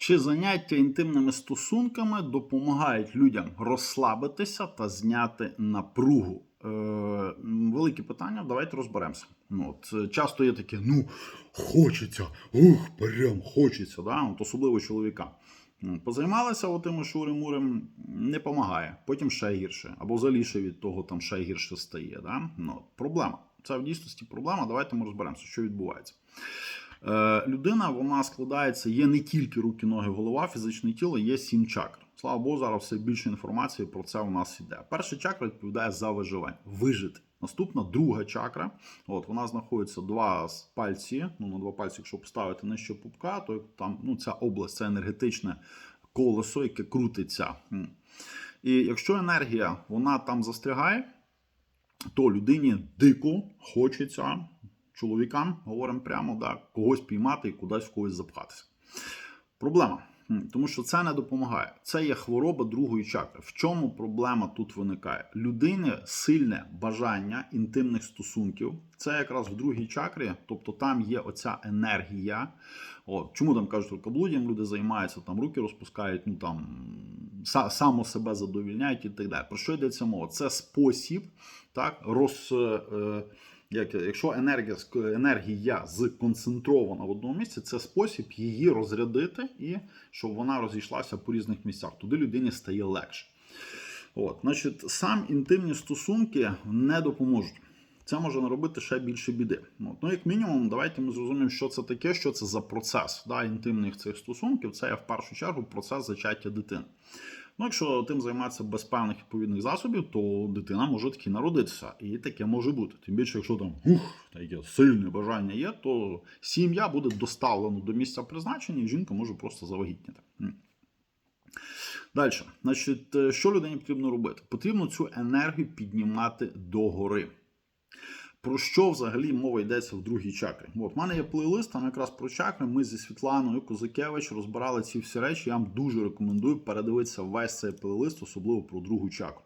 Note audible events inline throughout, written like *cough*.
Чи заняття інтимними стосунками допомагають людям розслабитися та зняти напругу? Е, велике питання, давайте розберемося. Ну, от, е, часто є таке, ну, хочеться, ух, прям хочеться, да? от, особливо чоловікам. М, Позаймалися отими шурим-мурим, не допомагає, потім ще гірше, або взагалі ще від того там ще гірше стає. Да? Ну, проблема. Це в дійсності проблема. Давайте ми розберемося, що відбувається. Е, людина вона складається, є не тільки руки, ноги, голова, фізичне тіло, є сім чакр. Слава Богу, зараз все більше інформації про це у нас іде. Перша чакра відповідає за виживання, вижити. Наступна друга чакра. От вона знаходиться два пальці. Ну на два пальці, якщо поставити нижче пупка, то там ну ця область це енергетичне колесо, яке крутиться. І якщо енергія вона там застрягає, то людині дико хочеться чоловікам, говоримо прямо, да, когось піймати і кудись в когось запхатися. Проблема. Тому що це не допомагає. Це є хвороба другої чакри. В чому проблема тут виникає? Людини сильне бажання інтимних стосунків. Це якраз в другій чакрі, тобто там є оця енергія. От, чому там кажуть, рукоблуддям люди займаються, там руки розпускають, ну там само себе задовільняють і так далі. Про що йдеться мова? Це спосіб так, роз. е, як, якщо енергія, енергія сконцентрована в одному місці, це спосіб її розрядити і щоб вона розійшлася по різних місцях. Туди людині стає легше. От, значить, сам інтимні стосунки не допоможуть. Це може наробити ще більше біди. От. Ну, як мінімум, давайте ми зрозуміємо, що це таке, що це за процес да, інтимних цих стосунків. Це в першу чергу процес зачаття дитини. Ну, якщо тим займатися без певних відповідних засобів, то дитина може таки народитися. І таке може бути. Тим більше, якщо там ух, таке сильне бажання є, то сім'я буде доставлена до місця призначення, і жінка може просто завагітніти. Далі, значить, е, що людині потрібно робити? Потрібно цю енергію піднімати догори. Про що взагалі мова йдеться в другій чакрі? От, в мене є плейлист, там якраз про чакри. Ми зі Світланою Козакевич розбирали ці всі речі. Я вам дуже рекомендую передивитися весь цей плейлист, особливо про другу чакру.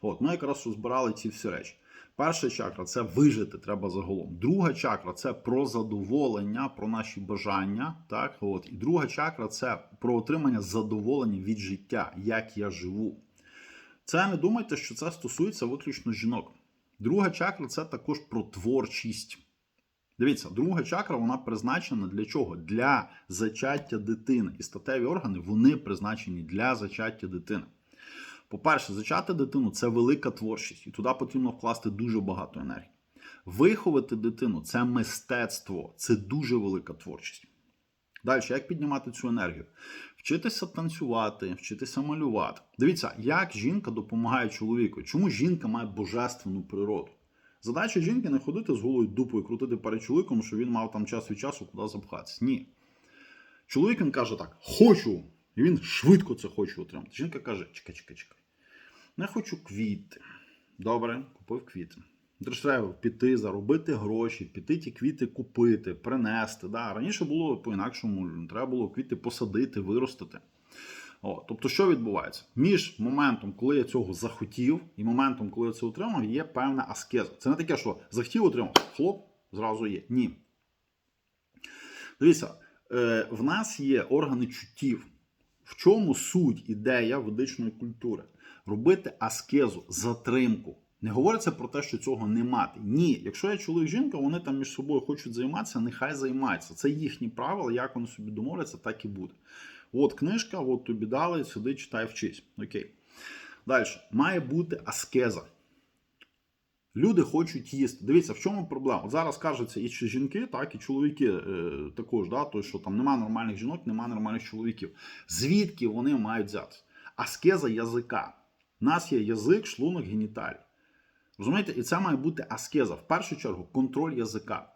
От, ми якраз розбирали ці всі речі. Перша чакра це вижити треба загалом. Друга чакра це про задоволення, про наші бажання. Так, от. І друга чакра це про отримання задоволення від життя, як я живу. Це не думайте, що це стосується виключно жінок. Друга чакра це також про творчість. Дивіться, друга чакра вона призначена для чого? Для зачаття дитини. І статеві органи вони призначені для зачаття дитини. По-перше, зачати дитину це велика творчість, і туди потрібно вкласти дуже багато енергії. Виховати дитину це мистецтво, це дуже велика творчість. Далі, як піднімати цю енергію? Вчитися танцювати, вчитися малювати. Дивіться, як жінка допомагає чоловіку. Чому жінка має божественну природу? Задача жінки не ходити з голою дупою, крутити перед чоловіком, щоб він мав там час від часу куди запхатися. Ні. Чоловік він каже так: хочу. І він швидко це хоче отримати. Жінка каже: чекай, чекай, чекай. Не хочу квіти. Добре, купив квіти. Треба піти, заробити гроші, піти ті квіти купити, принести. Да. Раніше було по-інакшому, треба було квіти посадити, виростити. О, тобто, що відбувається? Між моментом, коли я цього захотів, і моментом, коли я це отримав, є певна аскеза. Це не таке, що захотів отримав, хлоп, зразу є. Ні. Дивіться, е, в нас є органи чуттів. В чому суть ідея ведичної культури? Робити аскезу, затримку. Не говориться про те, що цього не мати. Ні, якщо є чоловік жінка, вони там між собою хочуть займатися, нехай займаються. Це їхні правила, як вони собі домовляться, так і буде. От книжка, от тобі дали, сиди, читай, вчись. Окей. Далі. Має бути аскеза. Люди хочуть їсти. Дивіться, в чому проблема? От зараз кажеться і жінки, так, і чоловіки е, також, да, то, що там нема нормальних жінок, нема нормальних чоловіків. Звідки вони мають взяти? Аскеза язика. У нас є язик, шлунок, геніталій. Розумієте, і це має бути аскеза. В першу чергу, контроль язика.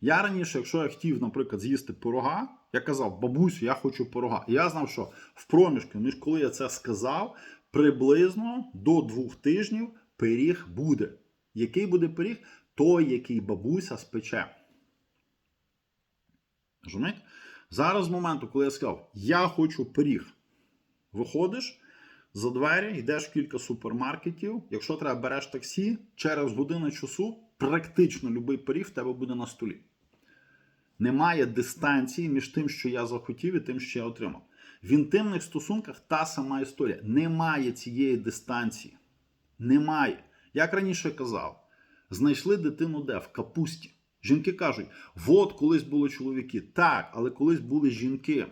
Я раніше, якщо я хотів, наприклад, з'їсти пирога, я казав, бабусю, я хочу пирога. І я знав, що в проміжку, між коли я це сказав, приблизно до двох тижнів пиріг буде. Який буде пиріг? Той, який бабуся спече. Розумієте? Зараз з моменту, коли я сказав, я хочу пиріг, виходиш за двері, йдеш в кілька супермаркетів. Якщо треба, береш таксі, через годину часу практично будь-який пиріг в тебе буде на столі. Немає дистанції між тим, що я захотів, і тим, що я отримав. В інтимних стосунках та сама історія. Немає цієї дистанції. Немає. Як раніше казав, знайшли дитину де? В капусті. Жінки кажуть: от колись були чоловіки. Так, але колись були жінки.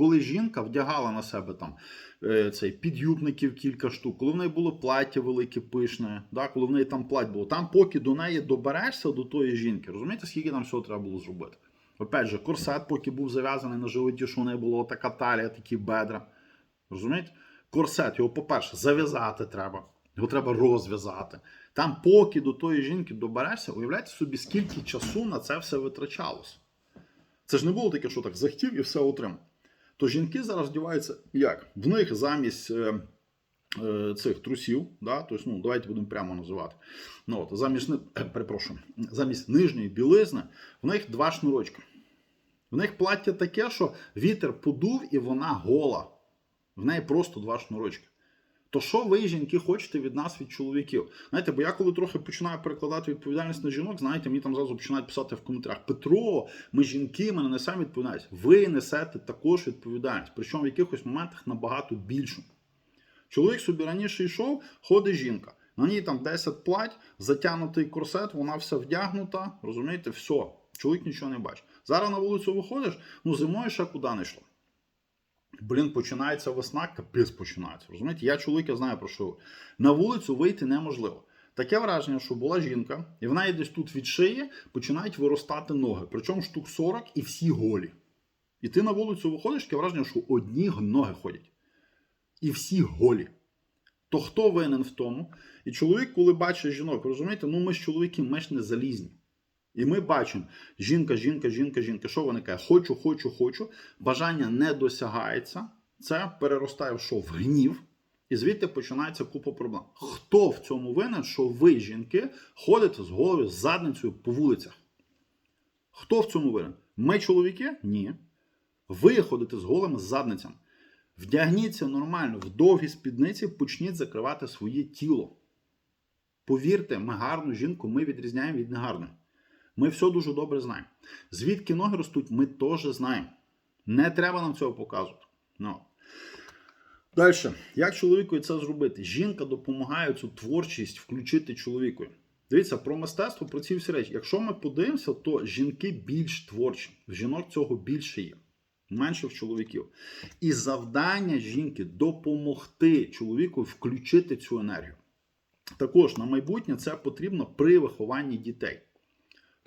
Коли жінка вдягала на себе там е, цей підюбників кілька штук, коли в неї було плаття велике, пишне, да, коли в неї там плать було, там поки до неї доберешся до тої жінки, розумієте, скільки там всього треба було зробити? Опять же, корсет, поки був зав'язаний на животі, що в неї була така талія, такі бедра. Розумієте? Корсет, його, по-перше, зав'язати треба, його треба розв'язати. Там, поки до тої жінки доберешся, уявляйте собі, скільки часу на це все витрачалося. Це ж не було таке, що так захотів і все отримав. То жінки зараз вдіваються як? В них замість е, е, цих трусів, да? тобто, ну, давайте будемо прямо називати. Ну, от, замість, е, перепрошую, замість нижньої білизни, в них два шнурочки. В них плаття таке, що вітер подув і вона гола. В неї просто два шнурочки. То що ви, жінки, хочете від нас, від чоловіків? Знаєте, бо я коли трохи починаю перекладати відповідальність на жінок, знаєте, мені там зразу починають писати в коментарях: Петро, ми жінки, ми не несемо відповідальність. Ви несете також відповідальність, причому в якихось моментах набагато більшу. Чоловік собі раніше йшов, ходить жінка. На ній там 10 плать, затягнутий корсет, вона вся вдягнута, розумієте, все. Чоловік нічого не бачить. Зараз на вулицю виходиш, ну зимою ще куди не йшло. Блін, починається весна, капець починається. Розумієте, я чоловік, я знаю про що. На вулицю вийти неможливо. Таке враження, що була жінка, і в неї десь тут від шиї починають виростати ноги. Причому штук 40 і всі голі. І ти на вулицю виходиш, таке враження, що одні ноги ходять. І всі голі. То хто винен в тому? І чоловік, коли бачить жінок, розумієте, ну ми ж чоловіки, ми ж не залізні. І ми бачимо, жінка, жінка, жінка, жінка. Що вони кажуть? Хочу, хочу, хочу. Бажання не досягається. Це переростає в що? В гнів. І звідти починається купа проблем. Хто в цьому винен, що ви, жінки, ходите з головою з задницею по вулицях? Хто в цьому винен? Ми чоловіки? Ні. Ви ходите з голими задницями. Вдягніться нормально, в довгі спідниці почніть закривати своє тіло. Повірте, ми гарну жінку ми відрізняємо від негарної. Ми все дуже добре знаємо. Звідки ноги ростуть, ми теж знаємо. Не треба нам цього показувати. Ну. Далі, як чоловікові це зробити? Жінка допомагає цю творчість включити чоловікові. Дивіться, про мистецтво, про ці всі речі. Якщо ми подивимося, то жінки більш творчі. В жінок цього більше є. Менше в чоловіків. І завдання жінки допомогти чоловіку включити цю енергію. Також на майбутнє це потрібно при вихованні дітей.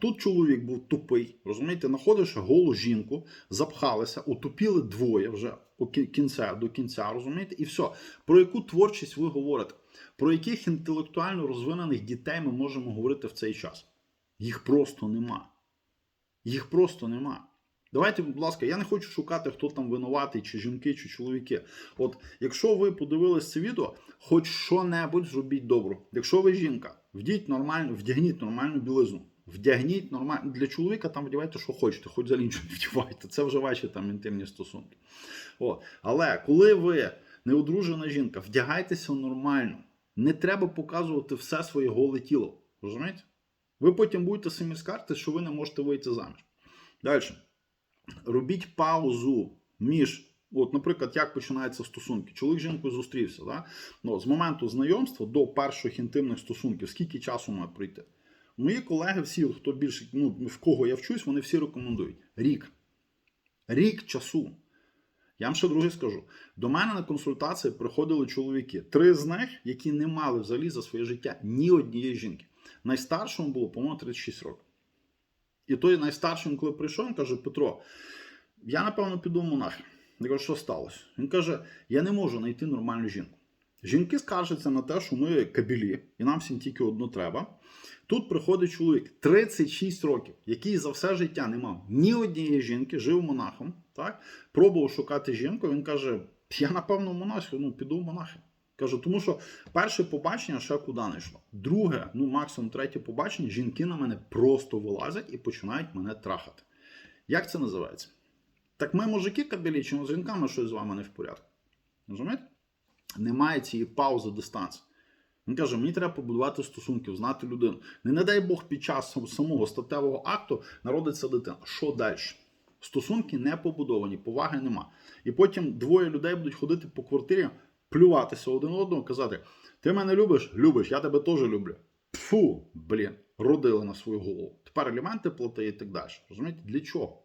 Тут чоловік був тупий, розумієте, знаходиш голу жінку, запхалися, утопіли двоє вже кінця, до кінця, розумієте, і все. Про яку творчість ви говорите? Про яких інтелектуально розвинених дітей ми можемо говорити в цей час? Їх просто нема. Їх просто нема. Давайте, будь ласка, я не хочу шукати, хто там винуватий, чи жінки, чи чоловіки. От, якщо ви подивились це відео, хоч що-небудь зробіть добро. Якщо ви жінка, вдіть нормально, вдягніть нормальну білизну. Вдягніть нормально. Для чоловіка там вдівайте, що хочете, хоч за нічого не вдівайте. Це вже ваші там інтимні стосунки. О. Але коли ви неодружена жінка, вдягайтеся нормально. Не треба показувати все своє голе тіло. Розумієте? Ви потім будете самі скаржити, що ви не можете вийти заміж. Далі. Робіть паузу між. От, наприклад, як починаються стосунки? Чоловік з жінкою зустрівся. Да? Ну, з моменту знайомства до перших інтимних стосунків, скільки часу має пройти? Мої колеги, всі, хто більше, ну, в кого я вчусь, вони всі рекомендують. Рік. Рік часу. Я вам ще друге скажу. До мене на консультації приходили чоловіки. Три з них, які не мали взагалі за своє життя ні однієї жінки. Найстаршому було, по-моєму, 36 років. І той найстарший, він коли прийшов, він каже: Петро, я напевно піду в монахи. Я кажу, що сталося? Він каже: Я не можу знайти нормальну жінку. Жінки скаржаться на те, що ми кабілі, і нам всім тільки одну треба. Тут приходить чоловік 36 років, який за все життя не мав ні однієї жінки, жив монахом, так? пробував шукати жінку. Він каже: Я напевно монах, ну піду в монахи. Кажу, тому що перше побачення ще куди не йшло. Друге, ну максимум третє побачення, жінки на мене просто вилазять і починають мене трахати. Як це називається? Так ми, мужики, кабелі, чи з жінками щось з вами не в порядку. Розумієте? Немає цієї паузи дистанції. Він каже: мені треба побудувати стосунки, знати людину. Не, не дай Бог під час самого статевого акту народиться дитина. Що далі? Стосунки не побудовані, поваги нема. І потім двоє людей будуть ходити по квартирі, плюватися один одного, казати: Ти мене любиш? Любиш, я тебе теж люблю. Фу, блін, родили на свою голову. Тепер аліменти плати і так далі. Розумієте, для чого?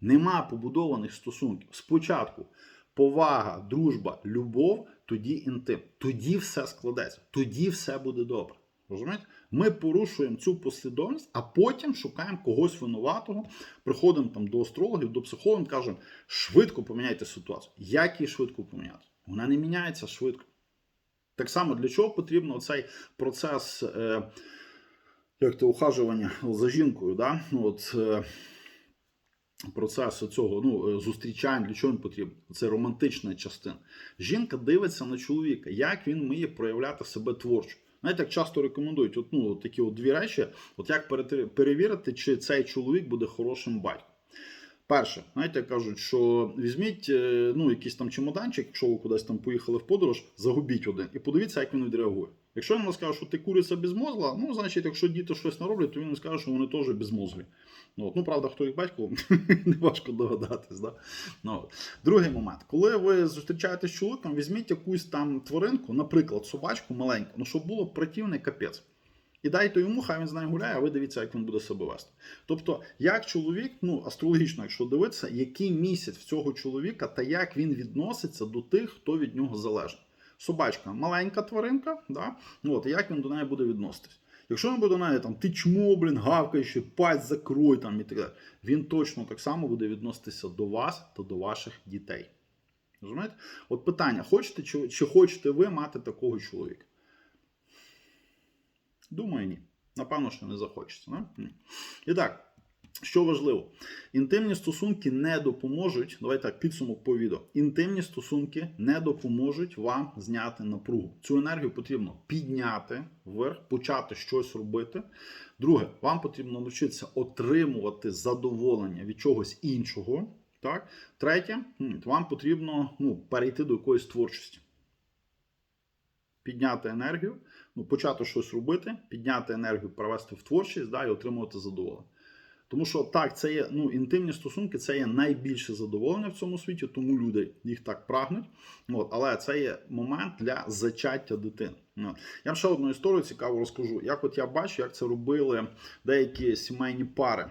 Нема побудованих стосунків. Спочатку повага, дружба, любов, тоді інтим. Тоді все складеться, тоді все буде добре. Розумієте? Ми порушуємо цю послідовність, а потім шукаємо когось винуватого, приходимо там до астрологів, до психологів, кажемо, швидко поміняйте ситуацію. Як її швидко поміняти? Вона не міняється швидко. Так само для чого потрібно цей процес е, як то ухажування за жінкою, да? ну, от, е, процесу цього ну, е, зустрічань, для чого він потрібен? Це романтична частина. Жінка дивиться на чоловіка, як він вміє проявляти себе творчо. Знаєте, як часто рекомендують от, ну, такі от дві речі: от як перевірити, чи цей чоловік буде хорошим батьком. Перше, знаєте, кажуть, що візьміть е, ну, якийсь там чемоданчик, якщо ви кудись там поїхали в подорож, загубіть один і подивіться, як він відреагує. Якщо він скаже, що ти куриця безмозгла, ну, значить, якщо діти щось не роблять, то він скаже, що вони теж безмозглі. Ну, от, ну правда, хто їх батько, *laughs* не важко догадатись. Да? Ну, от. Другий момент, коли ви зустрічаєтесь з чоловіком, візьміть якусь там тваринку, наприклад, собачку маленьку, ну щоб було противний капець. І дайте йому, хай він з нею гуляє, а ви дивіться, як він буде себе вести. Тобто, як чоловік, ну астрологічно, якщо дивитися, який місяць в цього чоловіка та як він відноситься до тих, хто від нього залежить. Собачка маленька тваринка, да? от, як він до неї буде відноситись. Якщо він буде до неї там, ти чмо, блін, гавкаєш, паць закрой там і так далі, він точно так само буде відноситися до вас та до ваших дітей. Розумієте? От питання: хочете чи, чи хочете ви мати такого чоловіка? Думаю, ні. Напевно, що не захочеться. Не? І так, що важливо, інтимні стосунки не допоможуть. Давай так, підсумок по відео. Інтимні стосунки не допоможуть вам зняти напругу. Цю енергію потрібно підняти вверх, почати щось робити. Друге, вам потрібно навчитися отримувати задоволення від чогось іншого. Так? Третє, вам потрібно ну, перейти до якоїсь творчості. Підняти енергію, ну, почати щось робити, підняти енергію, перевести в творчість да, і отримувати задоволення. Тому що так, це є ну, інтимні стосунки, це є найбільше задоволення в цьому світі, тому люди їх так прагнуть. От, але це є момент для зачаття дитини. От. Я вам ще одну історію цікаву розкажу. Як от я бачу, як це робили деякі сімейні пари.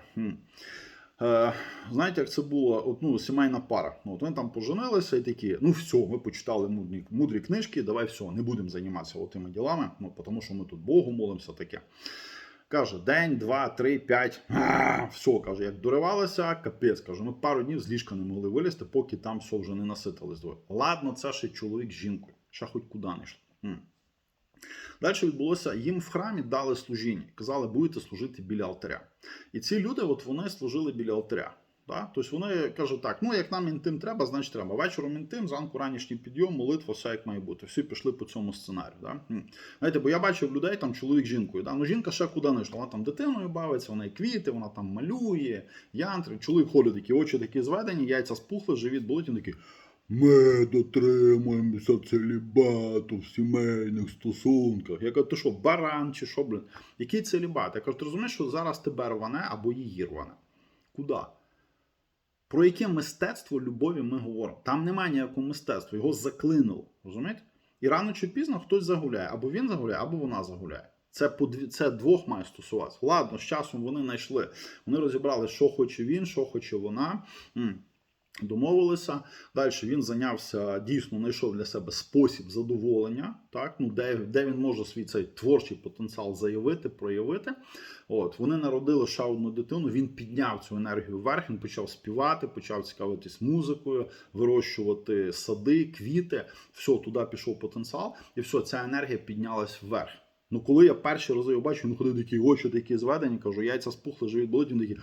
Е, знаєте, як це була от, ну, сімейна пара. От вони там поженилися і такі, ну все, ми почитали мудрі, мудрі книжки, давай все, не будемо займатися тими ділами, ну, тому що ми тут Богу молимося таке. Каже, день, два, три, п'ять. Все, каже, як доривалося, капець. Каже, ми пару днів з ліжка не могли вилізти, поки там все вже не наситились двоє. Ладно, це ще чоловік з жінкою, ще хоч куди не йшло. Далі відбулося, їм в храмі дали служіння. Казали, будете служити біля алтаря. І ці люди, от вони служили біля алтаря. Да? Тобто вони кажуть так: ну як нам інтим треба, значить треба. Вечором інтим, зранку ранішній підйом, молитва, все як має бути. Всі пішли по цьому сценарію. Да? Знаєте, бо я бачив людей, там чоловік жінкою. Да? Ну жінка ще куди не йшла. Вона там дитиною бавиться, вона і квіти, вона там малює, янтри. Чоловік ходить такі, очі такі зведені, яйця спухли, живіт болить, він такий. Ми дотримуємося целібату в сімейних стосунках. Я кажу, ти що, баран чи що, блин? Який целібат? Я кажу, ти розумієш, що зараз тебе рване або її рване? Куди? Про яке мистецтво любові ми говоримо? Там немає ніякого мистецтва, його заклинило. Розумієте? І рано чи пізно хтось загуляє, або він загуляє, або вона загуляє. Це по дві- це двох має стосуватися. Ладно, з часом вони знайшли. Вони розібрали, що хоче він, що хоче вона. Домовилися. Далі він зайнявся, дійсно знайшов для себе спосіб задоволення, так? ну, де, де він може свій цей творчий потенціал заявити, проявити. От, Вони народили ще одну дитину, він підняв цю енергію вверх, він почав співати, почав цікавитись музикою, вирощувати сади, квіти. Все, туди пішов потенціал, і все, ця енергія піднялась вверх. Ну, коли я перші рази його бачу, він ходив такі очі, такі зведені, кажу, яйця спухли, живіт болить, він такий.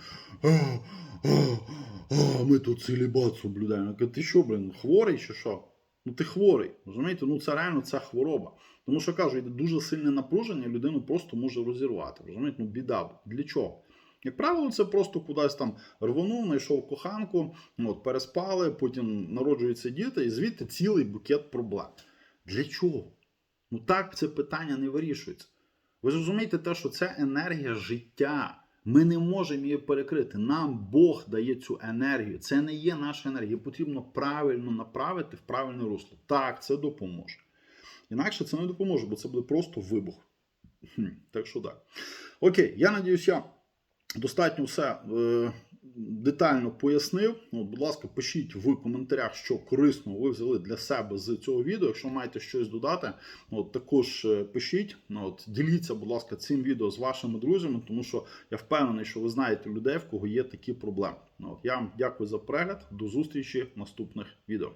«А, ми тут целібат соблюдаємо. Я ти що, блин, хворий чи що? Ну ти хворий. Розумієте? Ну це реально це хвороба. Тому що кажу, йде дуже сильне напруження, людину просто може розірвати. Розумієте? Ну біда. Для чого? Як правило, це просто кудись там рвонув, знайшов коханку, от, переспали, потім народжуються діти, і звідти цілий букет проблем. Для чого? Ну так це питання не вирішується. Ви зрозумієте те, що це енергія життя. Ми не можемо її перекрити. Нам Бог дає цю енергію. Це не є наша енергія. Її потрібно правильно направити в правильне русло. Так, це допоможе. Інакше це не допоможе, бо це буде просто вибух. Так що так. Окей, я надіюсь, я достатньо все е, детально пояснив. От, будь ласка, пишіть в коментарях, що корисного ви взяли для себе з цього відео. Якщо маєте щось додати, от, також е, пишіть. От, діліться, будь ласка, цим відео з вашими друзями, тому що я впевнений, що ви знаєте людей, в кого є такі проблеми. От, я вам дякую за перегляд. До зустрічі в наступних відео.